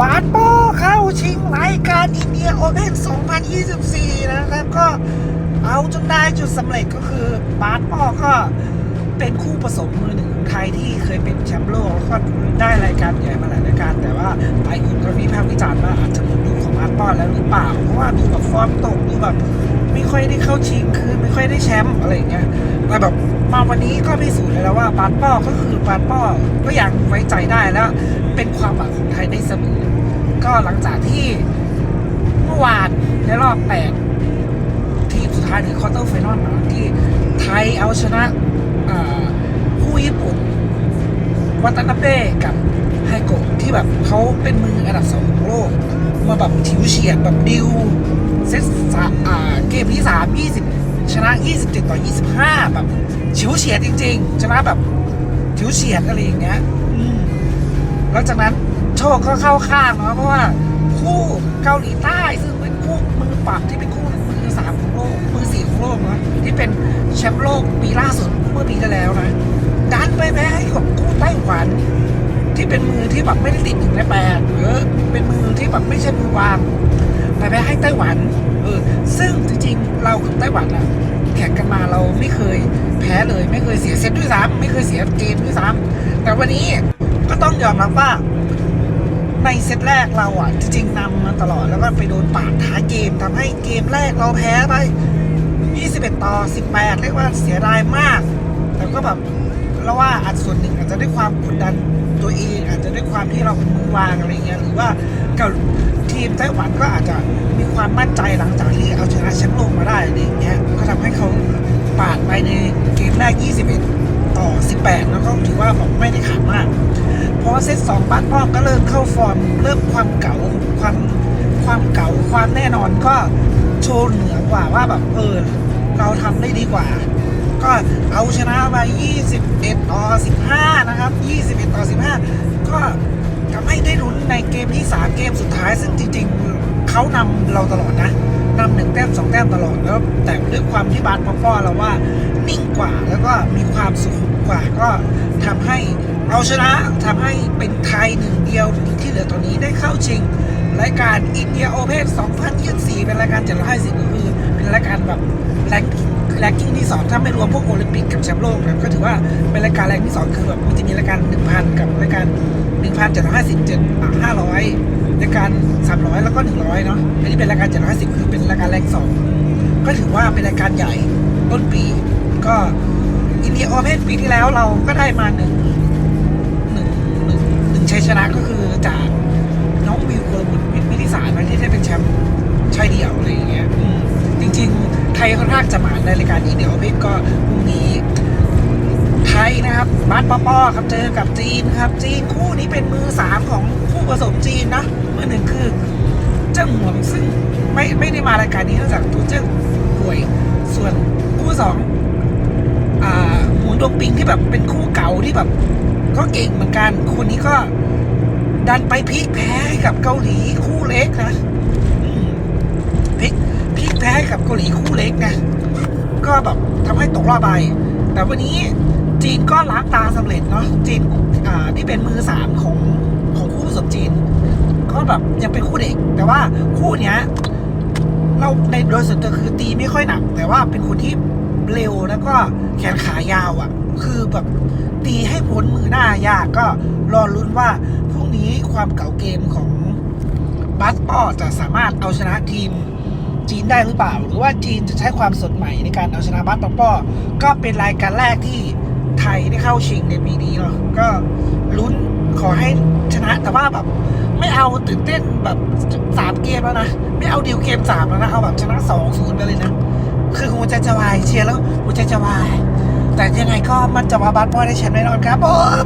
บาสโปเข้าชิงรายการอินเดียโอเพ่น2024 นะครับก็เอาจนได้จุดสำเร็จก็คือบาสโปก็เป็นคู่ผสมมือหนึ่งของไทยที่เคยเป็นแชมป์โลกแล้วก็ได้รายการใหญ่มาหลายรายการ แต่ว่าหลายคนก็วิพากษ์วิจารณ์ว่าอาจจะ อแล้วหรือเปล่า เพราะว่าดูแบบฟอร์มตกดูแบบไม่ค่อยได้เข้าชิงคือไม่ค่อยได้แชมป์อะไรอย่างเงี้ยแต่แบบมาวันนี้ก็พิสูจน์แล้วว่าบาสโปก็คือบาสโปก็ยังไว้ใจได้แล้ว เป็นความหวังของไทยได้เสมอ ก็หลังจากที่เมื่อวานในรอบ8ทีมสุดท้ายหรือควอเตอร์ไฟนอลนะที่ไทยเอาชนะผู้ญี่ปุ่นวัตนาเบ้กับไฮโกะที่แบบเขาเป็นมืออันดับสองของโลก มาแบบถิวเฉียดแบบดิวเซตสามอ่าเกมที่สามยี่สิบชนะ 27 ต่อ 25 แบบฉิวเฉียดจริง ๆ ชนะแบบถิวเฉียดอะไรอย่างเงี้ยหลังจากนั้นโชคก็เข้าข้างเนาะเพราะว่าคู่เกาหลีใต้ซึ่งเป็นคู่มือปรับที่เป็นคู่มือสามของโลกมือสี่ของโลกนะที่เป็นแชมป์โลกปีล่าสุดเมื่อปีที่แล้วนะดันไปแพ้ให้กับคู่ไต้หวัน ที่เป็นมือที่แบบไม่ได้ติดหนึ่งในแปดเป็นมือที่ แบบไม่ใช่มือวางไปแพ้ให้ไต้หวันเออซึ่งจริงๆเรากับไต้หวันอะแข่งกันมาเราไม่เคยแพ้เลย ไม่เคยเสียเซตด้วยซ้ำไม่เคยเสียเกมด้วยซ้ำแต่วันนี้ก็ต้องยอมรับว่าในเซตแรกเราอะจริงๆนำมาตลอดแล้วก็ไปโดนปาดท้ายเกมทำให้เกมแรกเราแพ้ไป 21 ต่อ 18 เรียกว่าเสียดายมาก แต่ก็แบบเราว่าอาจส่วนหนึ่งอาจจะด้วยความกดดัน ตัวเอง อาจจะด้วยความที่เราเป็นมือวางอะไรเงี้ยหรือว่ากับทีมไต้หวันก็อาจจะมีความมั่นใจหลังจากที่เอาชนะแชมป์โลกมาได้อะไรอย่างเงี้ยก็ทำให้เขาปาดไปในเกมแรก 21 ต่อ 18 แล้วก็ถือว่าแบบไม่ได้ขาดมากพอเซตสองบ้านพ่อก็เริ่มเข้าฟอร์มเริ่มความเก่าความความเก่าความแน่นอนก็โชว์เหนือกว่าว่าแบบเออเราทำได้ดีกว่า ก็เอาชนะไป 21 ต่อ 15 นะครับ 21 ต่อ 15 ก็ทำให้ได้ลุ้นในเกมที่ 3 เกมสุดท้าย ซึ่งจริงๆเขานำเราตลอดนะนำหนึ่งแต้มสองแต้มตลอดแล้วแต่ด้วยความที่บาสพ่อเราว่านิ่งกว่าแล้วก็มีความสุขุมกว่าก็ทำให้เอาชนะทำให้เป็นไทยหนึ่งเดียวที่เหลือตอนนี้ได้เข้าชิงรายการอินเดียโอเพน2024 เป็นรายการ750ก็คือเป็นรายการแบบ แรงแรงกิ้งที่สองถ้าไม่รวมพวกโอลิมปิกกับแชมป์โลกนะก็ถือว่าเป็นรายการแรงที่สองคือแบบมันจะมีรายการ 1,000 กับรายการ1,757อะ500รายการ 300 แล้วก็ 100 เนาะอันนี้เป็นรายการ 750 คือเป็นรายการแรงสองก็ถือว่าเป็นรายการใหญ่ต้นปี ก็อินเดียโอเพนปีที่แล้วเราก็ได้มาหนึ่งหนึ่งหนึ่งหนึ่งชัยชนะก็คือจากน้องวิวกลบุตรวิทิสารที่ได้เป็นแชมป์ชายเดี่ยวางจะมาในรายการอีเดี๋ยวพี่ก็พรุ่งนี้ไทยนะครับบาสปอปอครับเจอกับจีนครับ จีนคู่นี้เป็นมือสามของคู่ผสมจีนนะมือหนึ่งคือเจิ้งหวงซึ่งไม่ไม่ได้มารายการนี้เนื่องจากตัวเจิ้งป่วยส่วนคู่สองอ่าหมูดงปิงที่แบบเป็นคู่เก่าที่แบบก็เก่งเหมือนกันคนนี้ก็ดันไปพลิกแพ้ให้กับเกาหลีคู่เล็กนะ แพ้ให้กับเกาหลีคู่เล็กนะก็แบบทำให้ตกรอบไป แต่วันนี้จีนก็ล้างตาสำเร็จเนาะจีนอ่าที่เป็นมือสามของของคู่ผสมจีน ก็แบบยังเป็นคู่เด็ก แต่ว่าคู่เนี้ยเราในโดยส่วนตัวคือตีไม่ค่อยหนัก แต่ว่าเป็นคนที่เร็วแล้วก็แขนขายาวอะ่ะ คือแบบตีให้พ้นมือหน้ายากก็รอลุ้นว่าพรุ่งนี้ความเก่าเกมของบัสปอจะสามารถเอาชนะทีม จีนได้หรือเปล่า หรือว่าจีนจะใช้ความสดใหม่ในการเอาชนะบัสปอปอก็เป็นรายการแรกที่ไทยได้เข้าชิงในปีนี้เนาะก็ลุ้นขอให้ชนะแต่ว่าแบบไม่เอาตื่นเต้นแบบสามเกมแล้วนะไม่เอาดิวเกมสามแล้วนะเอาแบบชนะสองศูนย์ไปเลยนะคือหัวใจจะวายเชียร์แล้วหัวใจจะวายแต่ยังไงก็มันจะว่าบัสบอยได้แชมป์แน่นอนครับผม